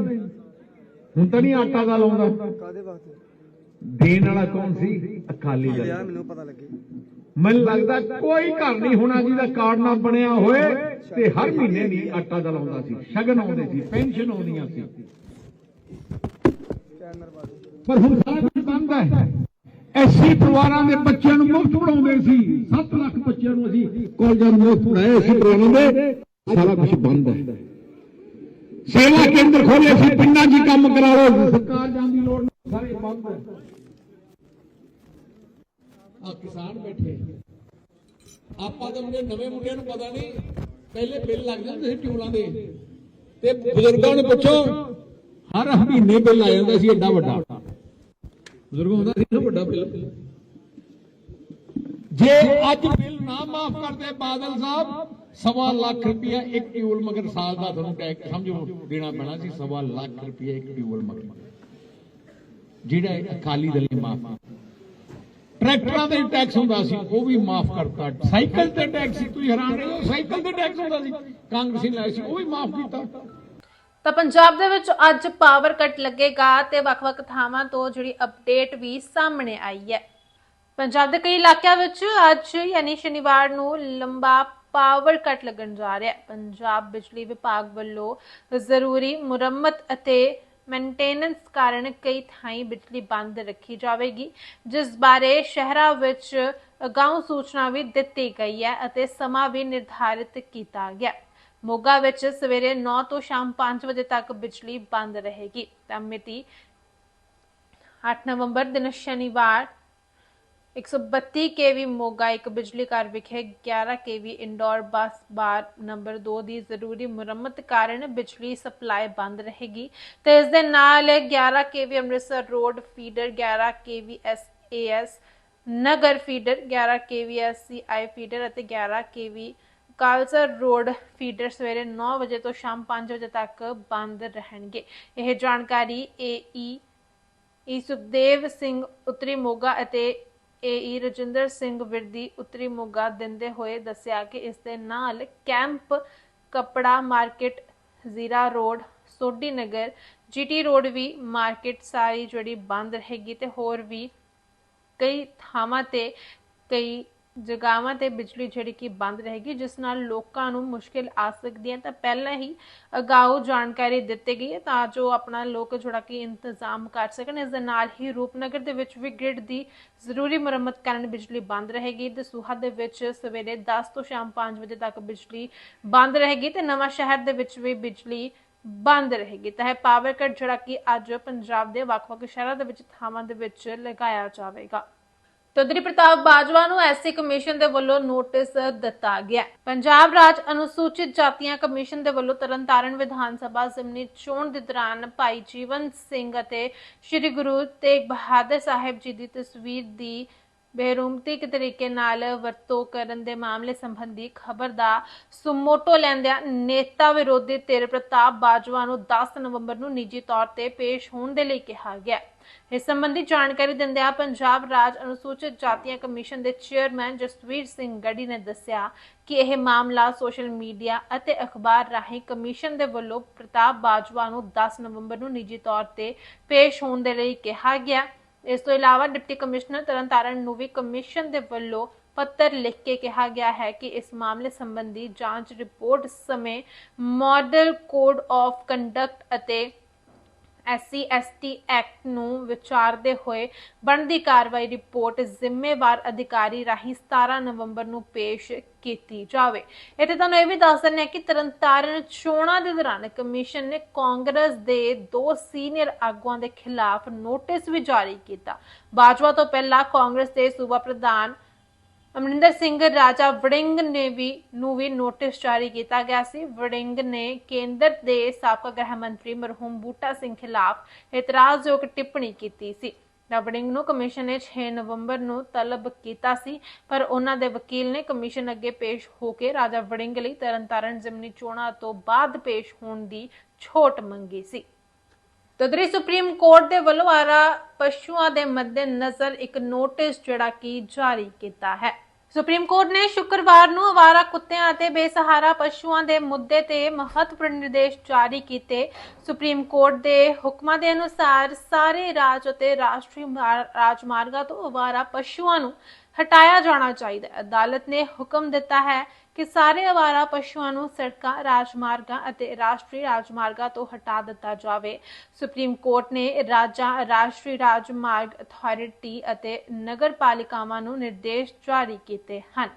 ਹੁਣ ਤਾਂ ਨਹੀਂ ਆਟਾ ਦਾ ਲਾਉਂਦਾ। ਕਾਦੇ ਵਾਸਤੇ? ਦੇਣ ਵਾਲਾ ਕੌਣ ਸੀ? ਅਕਾਲੀ ਦਲ। ਮੈਨੂੰ ਪਤਾ ਲੱਗੇ। ਮੈਨੂੰ ਲੱਗਦਾ ਕੋਈ ਘਰ ਨਹੀਂ ਹੋਣਾ ਜਿਹਦਾ ਕਾਰਡ ਨਾ ਬਣਿਆ ਹੋਏ ਤੇ ਹਰ ਮਹੀਨੇ ਦੀ ਆਟਾ ਦਾ ਲਾਉਂਦਾ ਸੀ, ਸ਼ਗਨ ਆਉਂਦੇ ਸੀ, ਪੈਨਸ਼ਨ ਆਉਂਦੀਆਂ ਸੀ। ਪਰ ਹੁਣ ਸਾਰਾ ਕੁਝ ਬੰਦ ਹੈ। 80 ਪਰਿਵਾਰਾਂ ਦੇ ਬੱਚਿਆਂ ਨੂੰ ਮੁਫਤ ਪੜਾਉਂਦੇ ਸੀ। 7 ਲੱਖ ਬੱਚਿਆਂ ਨੂੰ ਅਸੀਂ ਕਾਲਜਾਂ ਨੂੰ ਮੁਫਤ ਪੜਾਏ ਸੀ ਪਰਿਵਾਰਾਂ ਦੇ। ਸਾਰਾ ਕੁਝ ਬੰਦ ਹੈ। ਸੇਵਾ ਕੇਂਦਰ ਖੋਲੇ ਸੀ, ਪਿੰਡਾਂ 'ਚ ਕੰਮ ਕਰਾ ਲਓ। ਸਰਕਾਰ ਜਾਣ ਦੀ ਲੋੜ ਨਹੀਂ, ਸਾਰੇ ਬੰਦ ਹੈ। ਆ ਕਿਸਾਨ ਬੈਠੇ। ਆਪਾਂ ਤਾਂ ਮੁੰਡੇ ਨਵੇਂ ਮੁੰਡਿਆਂ ਨੂੰ ਪਤਾ ਨਹੀਂ, ਪਹਿਲੇ ਬਿੱਲ ਲੱਗ ਜਾਂਦੇ ਸੀ ਟਿਊਲਾਂ ਦੇ। ਤੇ ਬਜ਼ੁਰਗਾਂ ਨੂੰ ਪੁੱਛੋ, ਹਰ ਮਹੀਨੇ ਬਿੱਲ ਆ ਜਾਂਦਾ ਸੀ ਏਡਾ ਵੱਡਾ। ਬਜ਼ੁਰਗ ਹੁੰਦਾ ਸੀ ਨਾ ਵੱਡਾ ਬਿੱਲ? ਜੇ ਅੱਜ ਬਿੱਲ ਨਾ ਮਾਫ ਕਰਦੇ ਬਾਦਲ ਸਾਹਿਬ, ਸਵਾ ਲੱਖ ਰੁਪਇਆ ਇੱਕ ਟਿਊਲ ਮਗਰ ਸਾਲ ਦਾ ਤੁਹਾਨੂੰ ਟੈਕਸ ਸਮਝੋ, ਦੇਣਾ ਪੈਣਾ ਸੀ ਸਵਾ ਲੱਖ ਰੁਪਇਆ ਇੱਕ ਟਿਊਲ ਮਗਰ। ਜਿਹੜਾ ਅਕਾਲੀ ਦਲ ਨੇ ਮਾਫ ਟਰੈਕਟਰਾਂ ਤੇ ਟੈਕਸ ਹੁੰਦਾ ਸੀ, ਉਹ ਵੀ ਮਾਫ ਕਰਤਾ। ਸਾਈਕਲ ਤੇ ਟੈਕਸ ਤੁਸੀਂ ਹੈਰਾਨ ਰਹੇ ਹੋ, ਸਾਈਕਲ ਤੇ ਟੈਕਸ ਹੁੰਦਾ ਸੀ। ਕਾਂਗਰਸੀ ਲਾਇਆ ਸੀ, ਉਹ ਵੀ ਮਾਫ ਕੀਤਾ। ਤਾਂ ਪੰਜਾਬ ਦੇ ਵਿੱਚ ਅੱਜ ਪਾਵਰ ਕੱਟ ਲੱਗੇਗਾ ਤੇ ਵੱਖ-ਵੱਖ ਥਾਵਾਂ ਤੋਂ ਜਿਹੜੀ ਅਪਡੇਟ ਵੀ ਸਾਹਮਣੇ ਆਈ ਹੈ। ਪੰਜਾਬ ਦੇ ਕਈ ਇਲਾਕਿਆਂ ਵਿੱਚ ਅੱਜ ਯਾਨੀ ਸ਼ਨੀਵਾਰ ਨੂੰ ਲੰਬਾ ਪਾਵਰ ਕੱਟ ਲੱਗਣ ਜਾ ਰਿਹਾ ਹੈ। ਪੰਜਾਬ ਬਿਜਲੀ ਵਿਭਾਗ ਵੱਲੋਂ ਜ਼ਰੂਰੀ ਮੁਰੰਮਤ ਅਤੇ ਮੇਨਟੇਨੈਂਸ ਕਾਰਨ ਕਈ ਥਾਈਂ ਬਿਜਲੀ ਬੰਦ ਰੱਖੀ ਜਾਵੇਗੀ, ਜਿਸ ਬਾਰੇ ਸ਼ਹਿਰਾਂ ਵਿੱਚ ਅਗਾਊਂ ਸੂਚਨਾ ਵੀ ਦਿੱਤੀ ਗਈ ਹੈ ਅਤੇ ਸਮਾਂ ਵੀ ਨਿਰਧਾਰਿਤ ਕੀਤਾ ਗਿਆ। ਮੋਗਾ ਵਿੱਚ ਸਵੇਰੇ 9 ਤੋਂ ਸ਼ਾਮ 5 ਵਜੇ ਤੱਕ ਬਿਜਲੀ ਬੰਦ ਰਹੇਗੀ। ਤਾਂ ਮਿਤੀ 8 ਨਵੰਬਰ ਦਿਨ ਸ਼ਨੀਵਾਰ 132 ਕੇਵੀ ਮੋਗਾ, ਇੱਕ ਬਿਜਲੀ ਘਰ ਵਿਖੇ 11 KV indoor bus bar number 2 ਦੀ ਜ਼ਰੂਰੀ ਮੁਰੰਮਤ ਕਾਰਨ ਬਿਜਲੀ ਸਪਲਾਈ ਬੰਦ ਰਹੇਗੀ ਤੇ ਇਸ ਦੇ ਨਾਲ 11 KV Amritsar road feeder 11 KV SAS Nagar feeder 11 KV SCI feeder ਅਤੇ 11 ਕੇਵੀ ਕਾਲਸਰ ਰੋਡ ਫੀਡਰ ਸਵੇਰੇ 9 ਵਜੇ ਤੋਂ ਸ਼ਾਮ 5 ਵਜੇ ਤੱਕ ਬੰਦ ਰਹਿਣਗੇ। ਇਹ ਜਾਣਕਾਰੀ ਏਈ ਈ ਸੁਖਦੇਵ ਸਿੰਘ ਉਤਰੀ ਮੋਗਾ ਅਤੇ ਏਈ ਰਜਿੰਦਰ ਸਿੰਘ ਵਿਰਦੀ ਉੱਤਰੀ ਮੋਗਾ ਦਿੰਦੇ ਹੋਏ ਦੱਸਿਆ ਕਿ ਇਸ ਦੇ ਨਾਲ ਕੈਂਪ ਕਪੜਾ market Zira road Sodhi Nagar GT road ਵੀ ਮਾਰਕੀਟ ਸਾਰੀ ਜਿਹੜੀ ਬੰਦ ਰਹੇਗੀ ਤੇ ਹੋਰ ਵੀ ਕਈ ਥਾਵਾਂ ਤੇ ਕਈ ਜਗਾਵਾਂ ਤੇ ਬਿਜਲੀ ਜਿਹੜੀ ਕਿ ਬੰਦ ਰਹੇਗੀ, ਜਿਸ ਨਾਲ ਲੋਕਾਂ ਨੂੰ ਮੁਸ਼ਕਿਲ ਆ ਸਕਦੀ ਹੈ, ਤਾਂ ਪਹਿਲਾਂ ਹੀ ਅਗਾਊ ਜਾਣਕਾਰੀ ਦਿੱਤੀ ਗਈ ਹੈ, ਤਾਂ ਜੋ ਆਪਣਾ ਲੋਕ ਜਿਹੜਾ ਕਿ ਇੰਤਜ਼ਾਮ ਕਰ ਸਕਣ। ਇਸ ਦੇ ਨਾਲ ਹੀ ਰੂਪਨਗਰ ਦੇ ਵਿੱਚ ਵੀ ਗ੍ਰਿਡ ਦੀ ਜ਼ਰੂਰੀ ਮੁਰੰਮਤ ਕਾਰਨ ਬਿਜਲੀ ਬੰਦ ਰਹੇਗੀ। ਤੇ ਦਸੂਹਾ ਦੇ ਵਿੱਚ ਸਵੇਰੇ 10 ਤੋਂ ਸ਼ਾਮ 5 ਵਜੇ ਤੱਕ ਬਿਜਲੀ ਬੰਦ ਰਹੇਗੀ ਤੇ ਨਵਾਂ ਸ਼ਹਿਰ ਦੇ ਵਿੱਚ ਵੀ ਬਿਜਲੀ ਬੰਦ ਰਹੇਗੀ। ਤਾਂ ਇਹ ਪਾਵਰ ਕੱਟ ਜਿਹੜਾ ਕਿ ਅੱਜ ਪੰਜਾਬ ਦੇ ਵੱਖ-ਵੱਖ ਸ਼ਹਿਰਾਂ ਦੇ ਵਿੱਚ ਥਾਵਾਂ ਦੇ ਵਿੱਚ ਲਗਾਇਆ ਜਾਵੇਗਾ। ਤਦਰੀ ਪ੍ਰਤਾਪ ਬਾਜਵਾ ਨੂੰ ਐਸਸੀ ਕਮਿਸ਼ਨ ਦੇ ਵੱਲੋਂ ਨੋਟਿਸ ਦਿੱਤਾ ਗਿਆ। ਪੰਜਾਬ ਰਾਜ ਅਨੁਸੂਚਿਤ ਜਾਤੀਆਂ ਕਮਿਸ਼ਨ ਦੇ ਵੱਲੋਂ ਤਰਨਤਾਰਨ ਵਿਧਾਨ ਸਭਾ ਜ਼ਿਮਨੀ ਚੋਣ ਦੇ ਦੌਰਾਨ ਭਾਈ ਜੀਵਨ ਸਿੰਘ ਅਤੇ ਸ੍ਰੀ ਗੁਰੂ ਤੇਗ ਬਹਾਦਰ ਸਾਹਿਬ ਜੀ ਦੀ ਤਸਵੀਰ ਦੀ ਬੇਰੁਮਤੀ ਤਰੀਕੇ ਨਾਲ ਵਰਤੋਂ ਕਰਨ ਦੇ ਮਾਮਲੇ ਸੰਬੰਧੀ ਖਬਰ ਦਾ ਸੁਮੋਟੋ ਲੈਂਦਿਆਂ ਨੇਤਾ ਵਿਰੋਧੀ ਧਿਰ ਪ੍ਰਤਾਪ ਬਾਜਵਾ ਨੂੰ 10 ਨਵੰਬਰ ਨੂੰ ਨਿੱਜੀ ਤੌਰ ਤੇ ਪੇਸ਼ ਹੋਣ ਦੇ ਲਈ ਕਿਹਾ ਗਿਆ। ਇਸ ਸੰਬੰਧੀ ਜਾਣਕਾਰੀ ਦਿੰਦਿਆਂ ਪੰਜਾਬ ਰਾਜ ਅਨੁਸੂਚਿਤ ਜਾਤੀਆਂ ਕਮਿਸ਼ਨ ਦੇ ਚੇਅਰਮੈਨ ਜਸਵੀਰ ਸਿੰਘ ਗੜੀ ਨੇ ਦੱਸਿਆ ਕਿ ਇਹ ਮਾਮਲਾ ਸੋਸ਼ਲ ਮੀਡੀਆ ਅਤੇ ਅਖਬਾਰ ਰਾਹੀਂ ਕਮਿਸ਼ਨ ਦੇ ਵੱਲੋਂ ਪ੍ਰਤਾਪ ਬਾਜਵਾ ਨੂੰ 10 ਨਵੰਬਰ ਨੂੰ ਨਿੱਜੀ ਤੌਰ ਤੇ ਪੇਸ਼ ਹੋਣ ਦੇ ਲਈ ਕਿਹਾ ਗਿਆ। ਇਸ ਤੋਂ ਇਲਾਵਾ ਡਿਪਟੀ ਕਮਿਸ਼ਨਰ ਤਰਨਤਾਰਨ ਨੂੰ ਵੀ ਕਮਿਸ਼ਨ ਦੇ ਵੱਲੋਂ ਪੱਤਰ ਲਿਖ ਕੇ ਕਿਹਾ ਗਿਆ ਹੈ ਕਿ ਇਸ ਮਾਮਲੇ ਸੰਬੰਧੀ ਜਾਂਚ ਰਿਪੋਰਟ ਸਮੇਂ ਮਾਡਲ ਕੋਡ ਆਫ ਕੰਡਕਟ ਅਤੇ ਐਸਸੀ, ਐਸਟੀ ਐਕਟ ਨੂੰ ਵਿਚਾਰਦੇ ਹੋਏ ਬਣਦੀ ਕਾਰਵਾਈ ਰਿਪੋਰਟ ਜ਼ਿੰਮੇਵਾਰ ਅਧਿਕਾਰੀ ਰਾਹੀਂ 17 ਨਵੰਬਰ ਨੂੰ ਪੇਸ਼ ਕੀਤੀ ਜਾਵੇ। ਇੱਥੇ ਤੁਹਾਨੂੰ ਇਹ ਵੀ ਦੱਸ ਦਿੰਦੇ ਆ ਕਿ ਤਰਨਤਾਰਨ ਚੋਣਾਂ ਦੇ ਦੌਰਾਨ ਕਮਿਸ਼ਨ ਨੇ ਕਾਂਗਰਸ ਦੇ ਦੋ ਸੀਨੀਅਰ ਆਗੂਆਂ ਦੇ ਖਿਲਾਫ ਨੋਟਿਸ ਵੀ ਜਾਰੀ ਕੀਤਾ। ਬਾਜਵਾ ਤੋਂ ਪਹਿਲਾਂ ਕਾਂਗਰਸ ਦੇ ਸੂਬਾ ਪ੍ਰਧਾਨ ਅਮਰਿੰਦਰ ਸਿੰਘ ਰਾਜਾ ਵੜਿੰਗ ਨੇ ਵੀ, ਨੂੰ ਵੀ ਨੋਟਿਸ ਜਾਰੀ ਕੀਤਾ ਗਿਆ ਸੀ। ਵੜਿੰਗ ਨੇ ਕੇਂਦਰ ਦੇ ਸਾਬਕਾ ਗ੍ਰਹਿ ਮੰਤਰੀ ਮਰਹੂਮ ਬੂਟਾ ਸਿੰਘ ਖਿਲਾਫ ਇਤਰਾਜ਼ਯੋਗ ਟਿੱਪਣੀ ਕੀਤੀ ਸੀ। ਵੜਿੰਗ ਨੂੰ ਕਮਿਸ਼ਨ ਨੇ 6 ਨਵੰਬਰ ਨੂੰ ਤਲਬ ਕੀਤਾ ਸੀ, ਪਰ ਉਹਨਾਂ ਦੇ ਵਕੀਲ ਨੇ ਕਮਿਸ਼ਨ ਅੱਗੇ ਪੇਸ਼ ਹੋ ਕੇ ਰਾਜਾ ਵੜਿੰਗ ਲਈ ਤਰਨਤਾਰਨ ਜ਼ਿਮਨੀ ਚੋਣਾਂ ਤੋਂ ਬਾਅਦ ਪੇਸ਼ ਹੋਣ ਦੀ ਛੋਟ ਮੰਗੀ ਸੀ। ਤਦਰੀ ਸੁਪਰੀਮ ਕੋਰਟ ਦੇ ਵੱਲੋਂ ਆਰਾ ਪਸ਼ੂਆਂ ਦੇ ਮੱਦੇ ਨਜ਼ਰ ਇੱਕ ਨੋਟਿਸ ਜਿਹੜਾ ਕਿ ਜਾਰੀ ਕੀਤਾ ਹੈ। ਸੁਪਰੀਮ ਕੋਰਟ ਨੇ ਸ਼ੁੱਕਰਵਾਰ ਨੂੰ ਅਵਾਰਾ ਕੁੱਤਿਆਂ ਅਤੇ ਬੇਸਹਾਰਾ ਪਸ਼ੂਆਂ ਦੇ ਮੁੱਦੇ ਤੇ ਮਹੱਤਵਪੂਰਨ ਨਿਰਦੇਸ਼ ਜਾਰੀ ਕੀਤੇ। ਸੁਪਰੀਮ ਕੋਰਟ ਦੇ ਹੁਕਮਾਂ ਦੇ ਅਨੁਸਾਰ ਸਾਰੇ ਰਾਜ ਅਤੇ ਰਾਸ਼ਟਰੀ ਮਾਰ- ਰਾਜਮਾਰਗਾਂ ਤੋਂ ਅਵਾਰਾ ਪਸ਼ੂਆਂ ਨੂੰ ਹਟਾਇਆ ਜਾਣਾ ਚਾਹੀਦਾ ਹੈ। ਅਦਾਲਤ ਨੇ ਹੁਕਮ ਦਿੱਤਾ ਹੈ ਕਿ ਸਾਰੇ ਅਵਾਰਾ ਪਸ਼ੂਆਂ ਨੂੰ ਸੜਕਾਂ, ਰਾਜਮਾਰਗਾਂ ਅਤੇ ਰਾਸ਼ਟਰੀ ਰਾਜਮਾਰਗਾਂ ਤੋਂ ਹਟਾ ਦਿੱਤਾ ਜਾਵੇ। ਸੁਪਰੀਮ ਕੋਰਟ ਨੇ ਰਾਜਾਂ, ਰਾਸ਼ਟਰੀ ਰਾਜਮਾਰਗ ਅਥਾਰਟੀ ਅਤੇ ਨਗਰ ਪਾਲਿਕਾਵਾਂ ਨੂੰ ਨਿਰਦੇਸ਼ ਜਾਰੀ ਕੀਤੇ ਹਨ।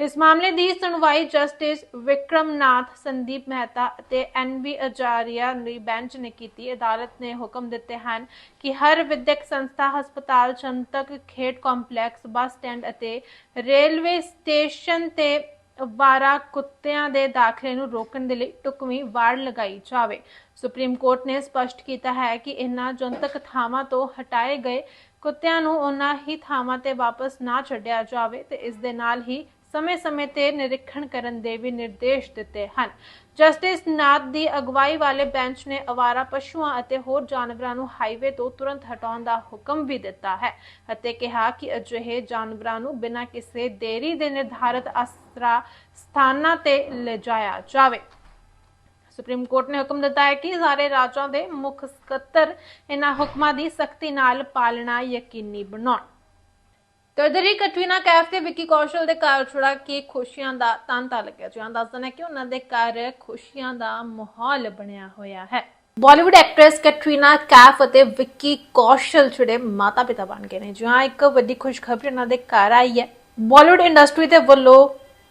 ਇਸ ਮਾਮਲੇ ਦੀ ਸੁਣਵਾਈ ਜਸਟਿਸ ਵਿਕਰਮਨਾਥ, ਸੰਦੀਪ ਮਹਿਤਾ ਅਤੇ ਐਨਵੀ ਅਜਾਰੀਆ ਦੀ ਬੈਂਚ ਨੇ ਕੀਤੀ। ਅਦਾਲਤ ਨੇ ਹੁਕਮ ਦਿੱਤੇ ਹਨ ਕਿ ਹਰ ਵਿਦਿਅਕ ਸੰਸਥਾ, ਹਸਪਤਾਲ, ਜਨਤਕ ਖੇਡ ਕੰਪਲੈਕਸ, ਬੱਸ ਸਟੈਂਡ ਅਤੇ ਰੇਲਵੇ ਸਟੇਸ਼ਨ ਤੇ ਵਾਰਾ ਕੁੱਤਿਆਂ ਦੇ ਦਾਖਲੇ ਨੂੰ ਰੋਕਣ ਦੇ ਲਈ ਟੁਕਵੀਂ ਵਾੜ ਲਗਾਈ ਜਾਵੇ। ਸੁਪਰੀਮ ਕੋਰਟ ਨੇ ਸਪਸ਼ਟ ਕੀਤਾ ਹੈ ਕਿ ਇਨ੍ਹਾਂ ਜਨਤਕ ਥਾਵਾਂ ਤੋਂ ਹਟਾਏ ਗਏ ਕੁੱਤਿਆਂ ਨੂੰ ਉਹਨਾਂ ਹੀ ਥਾਵਾਂ ਤੇ ਵਾਪਸ ਨਾ ਛੱਡਿਆ ਜਾਵੇ ਤੇ ਇਸ ਦੇ ਨਾਲ ਹੀ ਸਮੇਂ-ਸਮੇਂ ਤੇ ਨਿਰੀਖਣ ਕਰਨ ਦੇ ਵੀ ਨਿਰਦੇਸ਼ ਦਿੱਤੇ ਹਨ। ਜਸਟਿਸ ਨਾਥ ਦੀ ਅਗਵਾਈ ਵਾਲੇ ਬੈਂਚ ਨੇ ਅਵਾਰਾ ਪਸ਼ੂਆਂ ਅਤੇ ਹੋਰ ਜਾਨਵਰਾਂ ਨੂੰ ਹਾਈਵੇ ਤੋਂ ਤੁਰੰਤ ਹਟਾਉਣ ਦਾ ਹੁਕਮ ਵੀ ਦਿੱਤਾ ਹੈ ਅਤੇ ਕਿਹਾ ਕਿ ਅਜਿਹੇ ਜਾਨਵਰਾਂ ਨੂੰ ਬਿਨਾਂ ਕਿਸੇ ਦੇਰੀ ਦੇ ਨਿਰਧਾਰਤ ਆਸਰਾ ਸਥਾਨਾਂ ਤੇ ਲਿਜਾਇਆ ਜਾਵੇ। ਸੁਪਰੀਮ ਕੋਰਟ ਨੇ ਹੁਕਮ ਦਿੱਤਾ ਹੈ ਕਿ ਸਾਰੇ ਰਾਜਾਂ ਦੇ ਮੁੱਖ ਸਕੱਤਰ ਇਹਨਾਂ ਹੁਕਮਾਂ ਦੀ ਸਖਤੀ ਨਾਲ ਪਾਲਣਾ ਯਕੀਨੀ ਬਣਾਉਣ। ਤੇ ਇਧਰ ਹੀ ਕਟਰੀਨਾ ਕੈਫ ਤੇ ਵਿੱਕੀ ਕੌਸ਼ਲ ਦੇ ਘਰ ਛੁੜਾ ਕੇ ਖੁਸ਼ੀਆਂ ਦਾ ਤਾਂਤਾ ਲੱਗਿਆ। ਜਿਹਾਂ ਦੱਸਦਾ ਹੈ ਕਿ ਉਹਨਾਂ ਦੇ ਘਰ ਖੁਸ਼ੀਆਂ ਦਾ ਮਾਹੌਲ ਬਣਿਆ ਹੋਇਆ ਹੈ। ਬਾਲੀਵੁੱਡ ਐਕਟ੍ਰੈਸ ਕੈਟਰੀਨਾ ਕੈਫ ਅਤੇ ਵਿੱਕੀ ਕੌਸ਼ਲ ਜਿਹੜੇ ਮਾਤਾ ਪਿਤਾ ਬਣ ਗਏ ਨੇ। ਜਿਹਾਂ ਇੱਕ ਵੱਡੀ ਖੁਸ਼ਖਬਰੀ ਉਹਨਾਂ ਦੇ ਘਰ ਆਈ ਹੈ। ਬਾਲੀਵੁੱਡ ਇੰਡਸਟਰੀ ਦੇ ਵੱਲੋਂ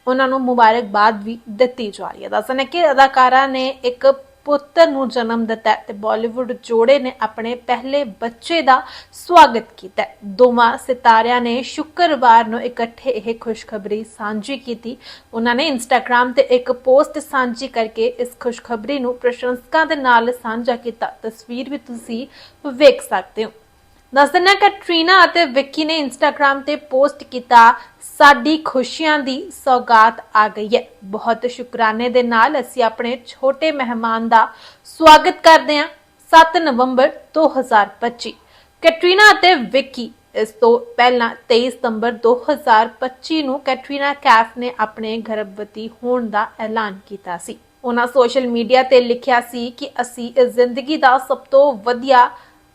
ਉਹਨਾਂ ਨੂੰ ਮੁਬਾਰਕਬਾਦ ਵੀ ਦਿੱਤੀ ਜਾ ਰਹੀ ਹੈ। ਦੱਸਣ ਹੈ ਕਿ ਅਦਾਕਾਰਾ ਨੇ ਇੱਕ ਪੁੱਤਰ ਨੂੰ ਜਨਮ ਦਿੱਤਾ ਤੇ ਬਾਲੀਵੁੱਡ ਜੋੜੇ ਨੇ ਆਪਣੇ ਪਹਿਲੇ ਬੱਚੇ ਦਾ ਸਵਾਗਤ ਕੀਤਾ ਦੋਵਾਂ ਸਿਤਾਰਿਆਂ ਨੇ ਸ਼ੁੱਕਰਵਾਰ ਨੂੰ ਇਕੱਠੇ ਇਹ ਖੁਸ਼ਖਬਰੀ ਸਾਂਝੀ ਕੀਤੀ। ਉਹਨਾਂ ਨੇ ਇੰਸਟਾਗ੍ਰam ਤੇ ਇੱਕ ਪੋਸਟ ਸਾਂਝੀ ਕਰਕੇ ਇਸ ਖੁਸ਼ਖਬਰੀ ਨੂੰ ਪ੍ਰਸ਼ੰਸਕਾਂ ਦੇ ਨਾਲ ਸਾਂਝਾ ਕੀਤਾ। ਤਸਵੀਰ ਵੀ ਤੁਸੀਂ ਵੇਖ ਸਕਦੇ ਹੋ। ਦੱਸਣਾ ਕੈਟਰੀਨਾ ਅਤੇ ਵਿੱਕੀ ਨੇ ਇੰਸਟਾਗ੍ਰam ਤੇ ਪੋਸਟ ਕੀਤਾ, ਸਾਡੀ ਖੁਸ਼ੀਆਂ ਦੀ ਸੌਗਾਤ ਆ ਗਈ ਹੈ। ਬਹੁਤ ਸ਼ੁਕਰਾਨੇ ਦੇ ਨਾਲ ਅਸੀਂ ਆਪਣੇ ਛੋਟੇ ਮਹਿਮਾਨ ਦਾ ਸਵਾਗਤ ਕਰਦੇ ਹਾਂ 7 ਨਵੰਬਰ 2025 ਕੈਟਰੀਨਾ ਅਤੇ ਵਿੱਕੀ ਇਸ ਤੋਂ ਪਹਿਲਾਂ 23 ਸਤੰਬਰ 2025 ਨੂੰ ਕੈਟਰੀਨਾ ਕੈਫ ਨੇ ਆਪਣੇ ਗਰਭਵਤੀ ਹੋਣ ਦਾ ਐਲਾਨ ਕੀਤਾ ਸੀ। ਉਹਨਾਂ ਸੋਸ਼ਲ ਮੀਡੀਆ ਤੇ ਲਿਖਿਆ ਸੀ ਕਿ ਅਸੀਂ ਇਸ ਜ਼ਿੰਦਗੀ ਦਾ ਸਭ ਤੋਂ ਵਧੀਆ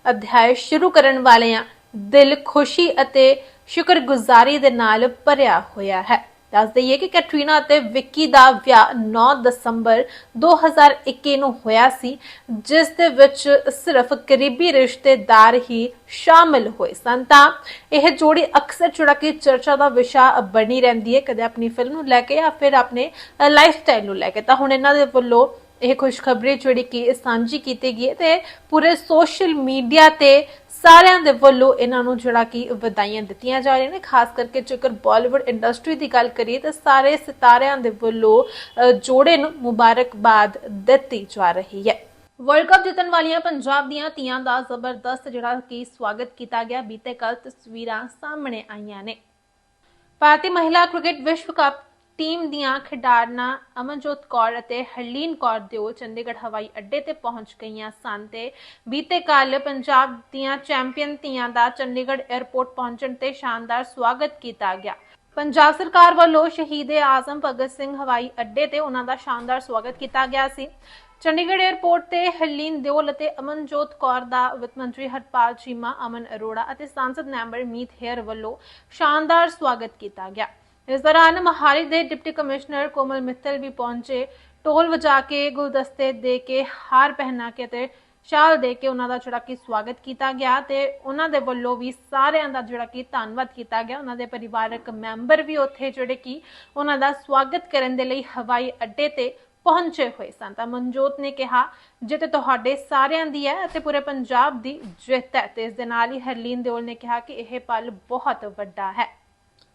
ਅਧਿਆਇ ਸ਼ੁਰੂ ਕਰਨ ਵਾਲੇ ਹਾਂ ਦਿਲ ਖੁਸ਼ੀ ਅਤੇ ਸ਼ੁਕਰਗੁਜ਼ਾਰੀ ਦੇ ਨਾਲ ਭਰਿਆ ਹੋਇਆ ਹੈ। ਦੱਸ ਦਈਏ ਕਿ ਕੈਟਰੀਨਾ ਅਤੇ ਵਿੱਕੀ ਦਾ ਵਿਆਹ 9 ਦਸੰਬਰ 2021 ਨੂੰ ਹੋਇਆ ਸੀ, ਜਿਸ ਦੇ ਵਿੱਚ ਸਿਰਫ ਕਰੀਬੀ ਰਿਸ਼ਤੇਦਾਰ ਹੀ ਸ਼ਾਮਿਲ ਹੋਏ ਸਨ। ਤਾਂ ਇਹ ਜੋੜੀ ਅਕਸਰ ਚੁੜਾ ਕੇ ਚਰਚਾ ਦਾ ਵਿਸ਼ਾ ਬਣੀ ਰਹਿੰਦੀ ਹੈ। ਕਦੇ ਆਪਣੀ ਫਿਲਮ ਨੂੰ ਲੈ ਕੇ ਜਾਂ ਫਿਰ ਆਪਣੇ ਲਾਈਫ ਸਟਾਈਲ ਨੂੰ ਲੈ ਕੇ। ਤਾਂ ਹੁਣ ਇਹਨਾਂ ਦੇ ਵੱਲੋਂ ਇਹ ਖੁਸ਼ਖਬਰੀ ਜਿਹੜੀ ਕਿ ਸਾਂਝੀ ਕੀਤੀ ਗਈ ਤੇ ਪੂਰੇ ਸੋਸ਼ਲ ਮੀਡੀਆ ਤੇ ਸਾਰਿਆਂ ਦੇ ਵੱਲੋਂ ਇਹਨਾਂ ਨੂੰ ਜਿਹੜਾ ਕਿ ਵਧਾਈਆਂ ਦਿੱਤੀਆਂ ਜਾ ਰਹੀਆਂ ਨੇ। ਖਾਸ ਕਰਕੇ ਜੇਕਰ ਬਾਲੀਵੁੱਡ ਇੰਡਸਟਰੀ ਦੀ ਗੱਲ ਕਰੀਏ ਤਾਂ ਸਾਰੇ ਸਿਤਾਰਿਆਂ ਦੇ ਵੱਲੋਂ ਜੋੜੇ ਨੂੰ ਮੁਬਾਰਕਬਾਦ ਦਿੱਤੀ ਜਾ ਰਹੀ ਹੈ। ਵਰਲਡ ਕੱਪ ਜਿੱਤਣ ਵਾਲੀਆਂ ਪੰਜਾਬ ਦੀਆਂ ਧੀਆਂ ਦਾ ਜ਼ਬਰਦਸਤ ਜਿਹੜਾ ਕਿ ਸਵਾਗਤ ਕੀਤਾ ਗਿਆ। ਬੀਤੇ ਕੱਲ ਤਸਵੀਰਾਂ ਸਾਹਮਣੇ ਆਈਆਂ ਨੇ। ਭਾਰਤੀ ਮਹਿਲਾ ਕ੍ਰਿਕਟ ਵਿਸ਼ਵ ਕੱਪ ਟੀਮ ਦੀਆਂ ਖਿਡਾਰਨਾਂ ਅਮਨਜੋਤ ਕੌਰ ਅਤੇ ਹਰਲੀਨ ਕੌਰ ਦਿਓ ਚੰਡੀਗੜ੍ਹ ਹਵਾਈ ਅੱਡੇ ਤੇ ਪਹੁੰਚ ਗਈਆਂ ਸਨ ਤੇ ਬੀਤੇ ਕੱਲ ਪੰਜਾਬ ਦੀਆਂ ਚੈਂਪੀਅਨ ਧੀਆਂ ਦਾ ਚੰਡੀਗੜ੍ਹ 에ਅਰਪੋਰਟ ਪਹੁੰਚਣ ਤੇ ਸ਼ਾਨਦਾਰ ਸਵਾਗਤ ਕੀਤਾ ਗਿਆ। ਪੰਜਾਬ ਸਰਕਾਰ ਵੱਲੋਂ ਸ਼ਹੀਦ ਆਜ਼ਮ ਭਗਤ ਸਿੰਘ ਹਵਾਈ ਅੱਡੇ ਤੇ ਉਹਨਾਂ ਦਾ ਸ਼ਾਨਦਾਰ ਸਵਾਗਤ ਕੀਤਾ ਗਿਆ ਸੀ। ਚੰਡੀਗੜ੍ਹ 에ਅਰਪੋਰਟ ਤੇ ਹਰਲੀਨ ਦਿਓਲ ਅਤੇ ਅਮਨਜੋਤ ਕੌਰ ਦਾ ਵਿੱਤ ਮੰਤਰੀ ਹਰਪਾਲ ਚੀਮਾ, ਅਮਨ ਅਰੋੜਾ ਅਤੇ ਸਾਂਸਦ ਮੈਂਬਰ ਮੀਤ ਹੇਅਰ ਵੱਲੋਂ ਸ਼ਾਨਦਾਰ ਸਵਾਗਤ ਕੀਤਾ ਗਿਆ। ਇਸ ਦੌਰਾਨ ਮਹਾਲੀ ਦੇ ਡਿਪਟੀ ਕਮਿਸ਼ਨਰ ਕੋਮਲ ਮਿੱਤਲ ਵੀ ਪਹੁੰਚੇ। ਟੋਲ ਵਜਾ ਕੇ ਗੁਲਦਸਤੇ ਦੇ ਕੇ ਹਾਰ ਪਹਿਨਾ ਕੇ ਤੇ ਸ਼ਾਲ ਦੇ ਕੇ ਉਹਨਾਂ ਦਾ ਜਿਹੜਾ ਕਿ ਸਵਾਗਤ ਕੀਤਾ ਗਿਆ ਤੇ ਉਹਨਾਂ ਦੇ ਵੱਲੋਂ ਵੀ ਸਾਰਿਆਂ ਦਾ ਜਿਹੜਾ ਕਿ ਧੰਨਵਾਦ ਕੀਤਾ ਗਿਆ। ਉਹਨਾਂ ਦੇ ਪਰਿਵਾਰਕ ਮੈਂਬਰ ਵੀ ਉੱਥੇ ਜਿਹੜੇ ਕਿ ਉਹਨਾਂ ਦਾ ਸਵਾਗਤ ਕਰਨ ਦੇ ਲਈ ਹਵਾਈ ਅੱਡੇ ਤੇ ਪਹੁੰਚੇ ਹੋਏ ਸਨ। ਤਾਂ ਮਨਜੋਤ ਨੇ ਕਿਹਾ, ਜਿੱਤ ਤੁਹਾਡੇ ਸਾਰਿਆਂ ਦੀ ਹੈ ਅਤੇ ਪੂਰੇ ਪੰਜਾਬ ਦੀ ਜਿੱਤ ਹੈ। ਤੇ ਇਸ ਦੇ ਨਾਲ ਹੀ ਹਰਲੀਨ ਦਿਓਲ ਨੇ ਕਿਹਾ ਕਿ ਇਹ ਪਲ ਬਹੁਤ ਵੱਡਾ ਹੈ।